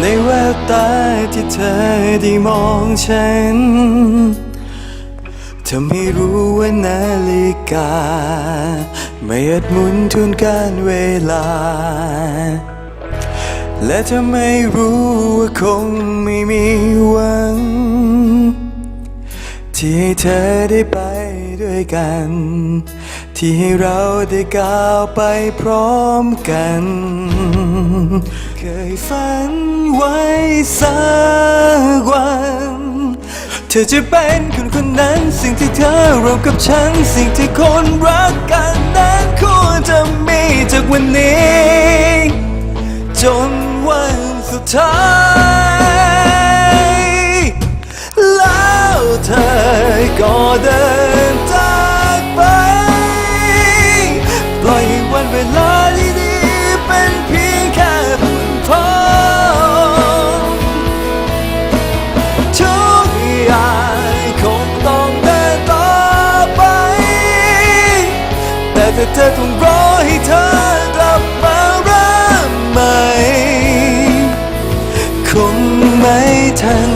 ในแววตาที่เธอได้มองฉัน เธอไม่รู้ว่านาฬิกา ไม่อาจหมุนทวนการเวลา และเธอไม่รู้ว่าคงไม่มีหวัง ที่ให้เธอได้ไปด้วยกัน ที่ให้เราได้ก้าวไปพร้อมกัน เคยฝันไว้สักวัน เธอจะเป็นคนคนนั้นสิ่งที่เธอรวมกับฉัน สิ่งที่คนรักกันนั้นควรจะมีจากวันนี้ จนวันสุดท้ายแล้วเธอก็เดิน แต่เธอต้องรอให้เธอกลับมาเริ่มใหม่ คงไม่ทัน